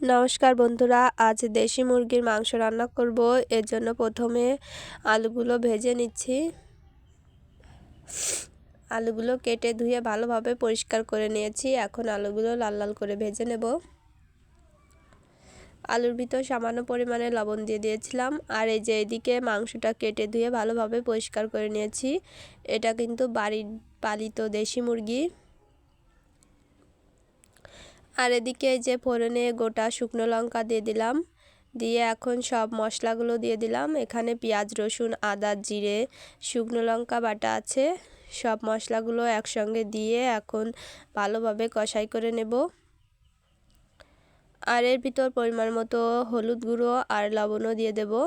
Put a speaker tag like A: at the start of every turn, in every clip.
A: নমস্কার বন্ধুরা, আজ দেশি মুরগির মাংস রান্না করব। এর জন্য প্রথমে আলুগুলো ভেজে নিচ্ছি। আলুগুলো কেটে ধুয়ে ভালোভাবে পরিষ্কার করে নিয়েছি। এখন আলুগুলো লাল লাল করে ভেজে নেব। আলুর ভিতর সামান্য পরিমাণে লবণ দিয়ে দিয়েছিলাম। আর এই যে এদিকে মাংসটা কেটে ধুয়ে ভালোভাবে পরিষ্কার করে নিয়েছি। এটা কিন্তু বাড়ির পালিত দেশি মুরগি। আর এদিকে যে ফোড়নে গোটা শুকনো লঙ্কা দিয়ে দিলাম। দিয়ে এখন সব মশলাগুলো দিয়ে দিলাম। এখানে পেঁয়াজ, রসুন, আদা, জিরে, শুকনো লঙ্কা বাটা আছে। সব মশলাগুলো একসঙ্গে দিয়ে এখন ভালোভাবে কষাই করে নেব। আর এর ভিতর পরিমাণ মতো হলুদ গুঁড়ো আর লবণও দিয়ে দেবো।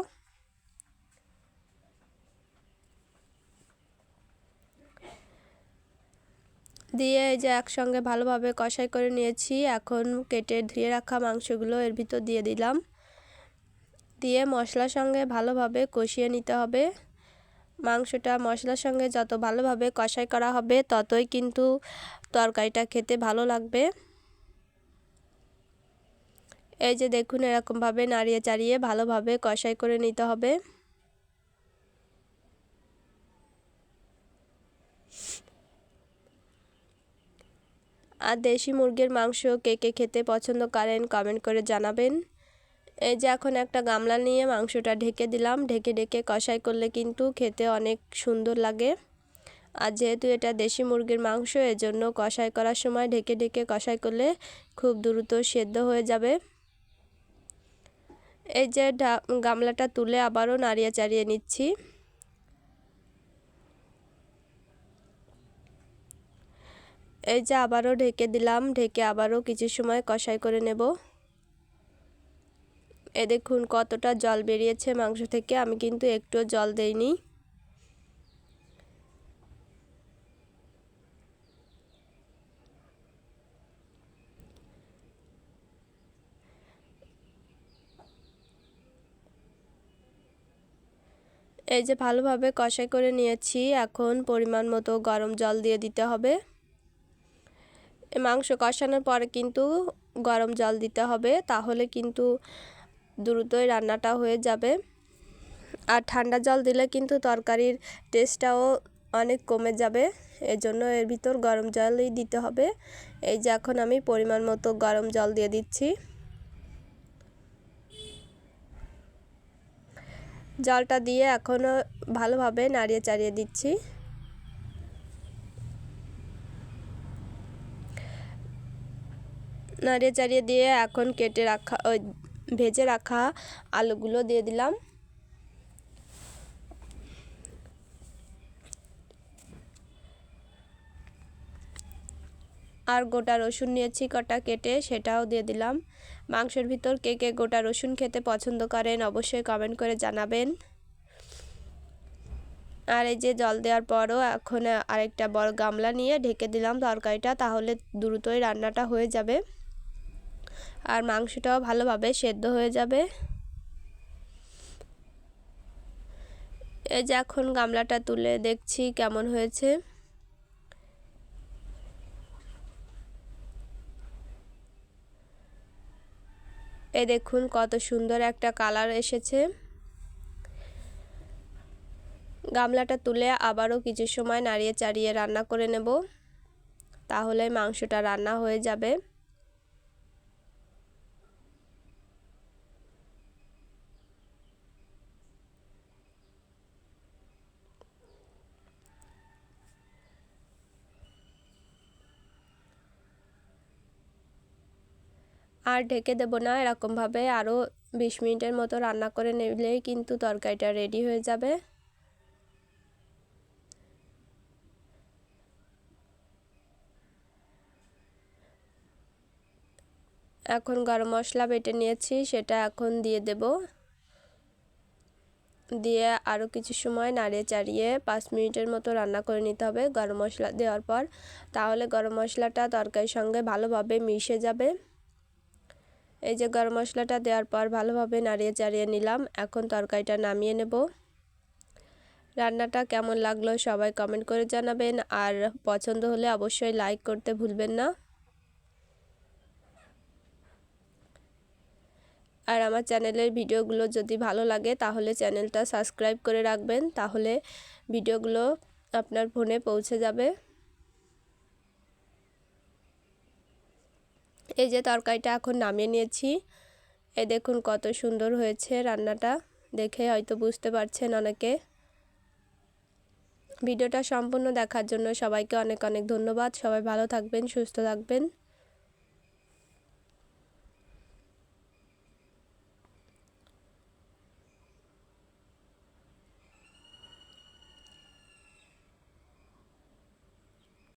A: দিয়ে এই যে একসঙ্গে ভালোভাবে কষাই করে নিয়েছি, এখন কেটে ধুয়ে রাখা মাংসগুলো এর ভিতর দিয়ে দিলাম। দিয়ে মশলার সঙ্গে ভালোভাবে কষিয়ে নিতে হবে। মাংসটা মশলার সঙ্গে যত ভালোভাবে কষাই করা হবে, ততই কিন্তু তরকারিটা খেতে ভালো লাগবে। এই যে দেখুন, এরকমভাবে নাড়িয়ে চাড়িয়ে ভালোভাবে কষাই করে নিতে হবে। আর দেশি মুরগির মাংস কে কে খেতে পছন্দ করেন কমেন্ট করে জানাবেন। এই যে এখন একটা গামলা নিয়ে মাংসটা ঢেকে দিলাম, ঢেকে ঢেকে কষাই করলে কিন্তু খেতে অনেক সুন্দর লাগে। আর যেহেতু এটা দেশি মুরগির মাংস, এজন্য কষাই করার সময় ঢেকে ঢেকে কষাই করলে খুব দ্রুত সেদ্ধ হয়ে যাবে। এই যে গামলাটা তুলে আবারও নাড়িয়ে চাড়িয়ে নিচ্ছি। এই যে আবারও ঢেকে দিলাম, ঢেকে আবারও কিছু সময় কষাই করে নেব। এ দেখুন কতটা জল বেরিয়েছে মাংস থেকে, আমি কিন্তু একটু জল দেইনি। এই যে ভালোভাবে কষাই করে নিয়েছি, এখন পরিমাণ মতো গরম জল দিয়ে দিতে হবে। মাংস কষানোর পরে কিন্তু গরম জল দিতে হবে, তাহলে কিন্তু দ্রুতই রান্নাটা হয়ে যাবে। আর ঠান্ডা জল দিলে কিন্তু তরকারির টেস্টটাও অনেক কমে যাবে, এজন্য এর ভিতর গরম জলই দিতে হবে। এই যে এখন আমি পরিমাণ মতো গরম জল দিয়ে দিচ্ছি। জলটা দিয়ে এখনও ভালোভাবে নাড়িয়ে চাড়িয়ে দিচ্ছি। নাড়িয়ে চাড়িয়ে দিয়ে এখন কেটে রাখা, ওই ভেজে রাখা আলুগুলো দিয়ে দিলাম। আর গোটা রসুন নিয়েছি, কটা কেটে সেটাও দিয়ে দিলাম। মাংসের ভিতর কে কে গোটা রসুন খেতে পছন্দ করেন অবশ্যই কমেন্ট করে জানাবেন। আর এই যে জল দেওয়ার পরও এখন আরেকটা বড় গামলা নিয়ে ঢেকে দিলাম তরকারিটা, তাহলে দ্রুতই রান্নাটা হয়ে যাবে। আর মাংসটাও ভালোভাবে সেদ্ধ হয়ে যাবে। এই যে এখন গামলাটা তুলে দেখছি কেমন হয়েছে। এই দেখুন কত সুন্দর একটা কালার এসেছে। গামলাটা তুলে আবারও কিছু সময় নাড়িয়ে চাড়িয়ে রান্না করে নেব। তাহলে মাংসটা রান্না হয়ে যাবে। আর ঢেকে দেবো না। এরকমভাবে আরও বিশ মিনিটের মতো রান্না করে নিলেই কিন্তু তরকারিটা রেডি হয়ে যাবে। এখন গরম মশলা বেটে নিয়েছি, সেটা এখন দিয়ে দেব। দিয়ে আরও কিছু সময় নাড়িয়ে চাড়িয়ে পাঁচ মিনিটের মতো রান্না করে নিতে হবে গরম মশলা দেওয়ার পর। তাহলে গরম মশলাটা তরকারির সঙ্গে ভালোভাবে মিশে যাবে। এই যে গরম মশলাটা দেওয়ার পর ভালোভাবে নাড়িয়ে চাড়িয়ে নিলাম। এখন তরকারিটা নামিয়ে নেব। রান্নাটা কেমন লাগল সবাই কমেন্ট করে জানাবেন। আর পছন্দ হলে অবশ্যই লাইক করতে ভুলবেন না। আর আমার চ্যানেলের ভিডিওগুলো যদি ভালো লাগে তাহলে চ্যানেলটা সাবস্ক্রাইব করে রাখবেন। তাহলে ভিডিওগুলো আপনার ফোনে পৌঁছে যাবে। এই যে তরকারিটা এখন নামিয়ে নিয়েছি। এ দেখুন কত সুন্দর হয়েছে রান্নাটা। দেখে হয়তো বুঝতে পারছেন অনেকে। ভিডিওটা সম্পূর্ণ দেখার জন্য সবাইকে অনেক অনেক ধন্যবাদ। সবাই ভালো থাকবেন, সুস্থ থাকবেন।